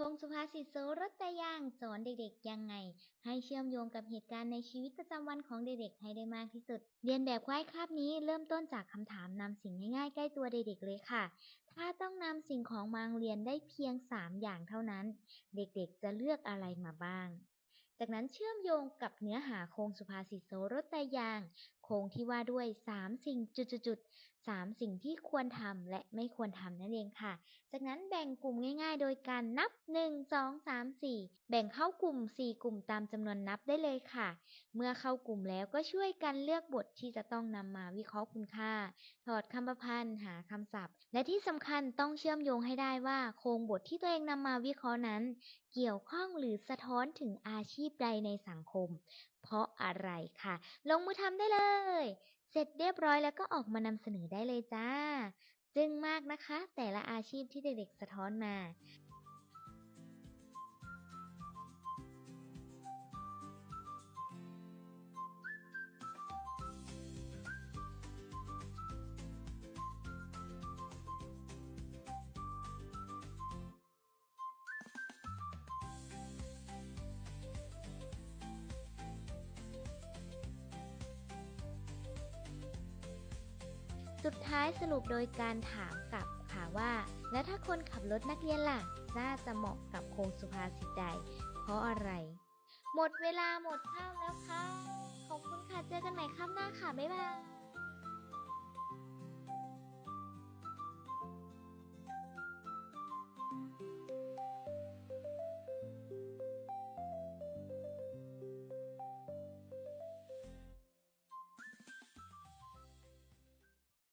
คงสุภาษิตโสรสแต่ยางสอนเด็กๆ ยังไง ให้เชื่อมโยงกับเหตุการณ์ในชีวิตประจำวันของเด็กๆ ให้ได้มากที่สุด เรียนแบบควายคาบนี้เริ่มต้นจากคำถามนำสิ่งง่ายๆ ใกล้ตัวเด็กๆ เลยค่ะ ถ้าต้องนำสิ่งของมาเรียนได้เพียง 3 อย่างเท่านั้น เด็กๆ จะเลือกอะไรมาบ้าง จากนั้นเชื่อมโยงกับเนื้อหาโครงสุภาษิตโสรสแต่ยาง โครงที่ว่าด้วย 3 สิ่งจุดๆๆ3สิ่งที่ควรทำและไม่ควรทำนั่นเองค่ะ จากนั้นแบ่งกลุ่มง่าย ๆ โดยการนับ 1 2 3 4 แบ่งเข้ากลุ่ม 4 กลุ่มตามจำนวนนับได้เลยค่ะ เมื่อเข้ากลุ่มแล้วก็ช่วยกันเลือกบทที่จะต้องนำมาวิเคราะห์คุณค่า ถอดคำประพันธ์หาคำศัพท์ และที่สำคัญต้องเชื่อมโยงให้ได้ว่าโครงบทที่ตัวเองนำมาวิเคราะห์นั้น เกี่ยวข้องหรือสะท้อนถึงอาชีพใดในสังคม เพราะอะไรค่ะ ลงมือทำได้เลย เสร็จเรียบร้อยแล้วก็ออกมานำเสนอได้เลยจ้า จึงมากนะคะ แต่ละอาชีพที่เด็กๆสะท้อนมา สุดท้ายสรุปโดยการถามกลับค่ะว่า แล้วถ้าคนขับรถนักเรียนล่ะ น่าจะเหมาะกับโครงสุภาษิตใด เพราะอะไร หมดเวลาหมดข้าวแล้วค่ะ ขอบคุณค่ะ เจอกันใหม่ครั้งหน้าค่ะ บ๊ายบาย